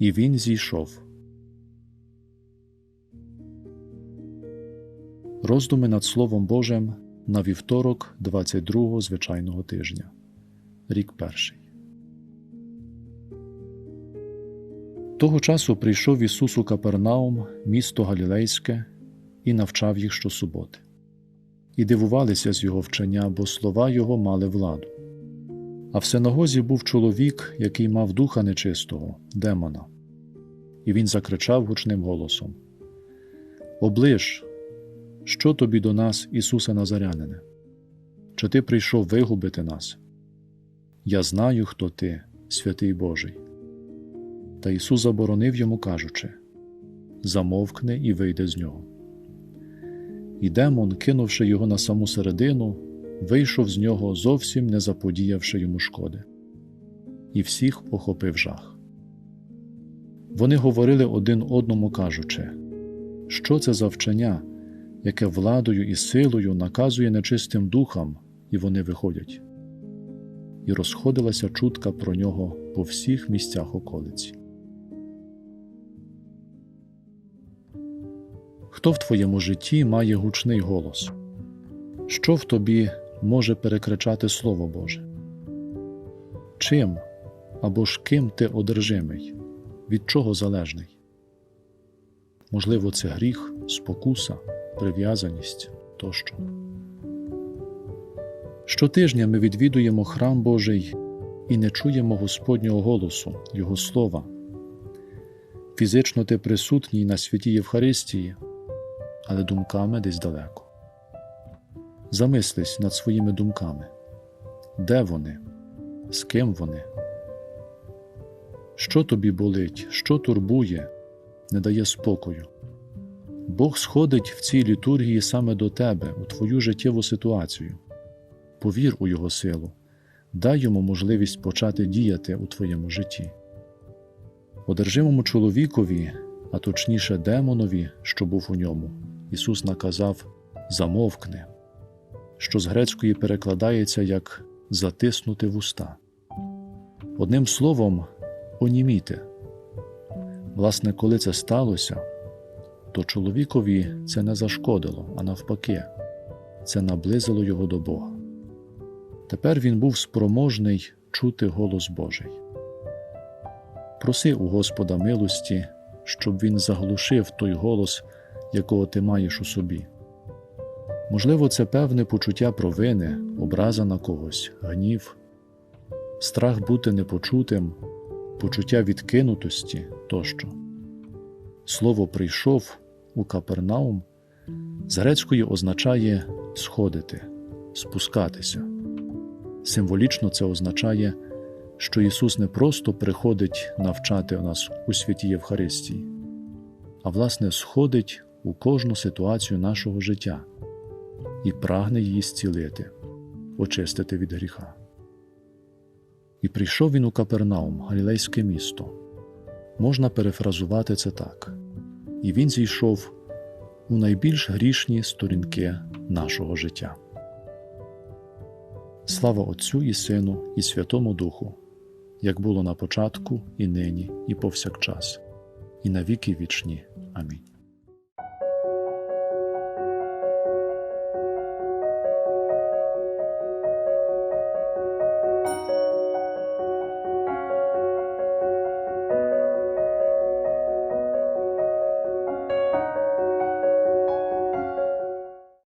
І він зійшов. Роздуми над Словом Божим на вівторок 22-го звичайного тижня. Рік перший. Того часу прийшов Ісус у Капернаум, місто Галілейське, і навчав їх щосуботи. І дивувалися з його вчення, бо слова його мали владу. А в синагозі був чоловік, який мав духа нечистого, демона. І він закричав гучним голосом: Оближ, що тобі до нас, Ісусе Назарянине? Чи ти прийшов вигубити нас? Я знаю, хто ти, святий Божий. Та Ісус заборонив йому, кажучи Замовкни і вийди з нього. І демон, кинувши його на саму середину, вийшов з нього, зовсім не заподіявши йому шкоди, і всіх охопив жах. Вони говорили один одному, кажучи, що це за вчення, яке владою і силою наказує нечистим духам, і вони виходять. І розходилася чутка про нього по всіх місцях околиці. Хто в твоєму житті має гучний голос? Що в тобі може перекричати Слово Боже? Чим або ж ким ти одержимий? Від чого залежний? Можливо, це гріх, спокуса, прив'язаність тощо. Щотижня ми відвідуємо храм Божий і не чуємо Господнього голосу, Його слова. Фізично ти присутній на святій Євхаристії, але думками десь далеко. Замислись над своїми думками. Де вони? З ким вони? Що тобі болить, що турбує, не дає спокою? Бог сходить в цій літургії саме до тебе, у твою життєву ситуацію. Повір у Його силу, дай йому можливість почати діяти у твоєму житті. Одержимому чоловікові, а точніше демонові, що був у ньому, Ісус наказав замовкни, що з грецької перекладається як затиснути вуста. Одним словом, оніміти. Власне, коли це сталося, то чоловікові це не зашкодило, а навпаки, це наблизило його до Бога. Тепер він був спроможний чути голос Божий. Проси у Господа милості, щоб він заглушив той голос, якого ти маєш у собі. Можливо, це певне почуття провини, образа на когось, гнів, страх бути непочутим, почуття відкинутості тощо. Слово прийшов у Капернаум з грецької означає сходити, спускатися. Символічно це означає, що Ісус не просто приходить навчати нас у святій Євхаристії, а власне сходить у кожну ситуацію нашого життя і прагне її зцілити, очистити від гріха. І прийшов він у Капернаум, Галілейське місто. Можна перефразувати це так: і він зійшов у найбільш грішні сторінки нашого життя. Слава Отцю і Сину, і Святому Духу, як було на початку, і нині, і повсякчас, і на віки вічні. Амінь.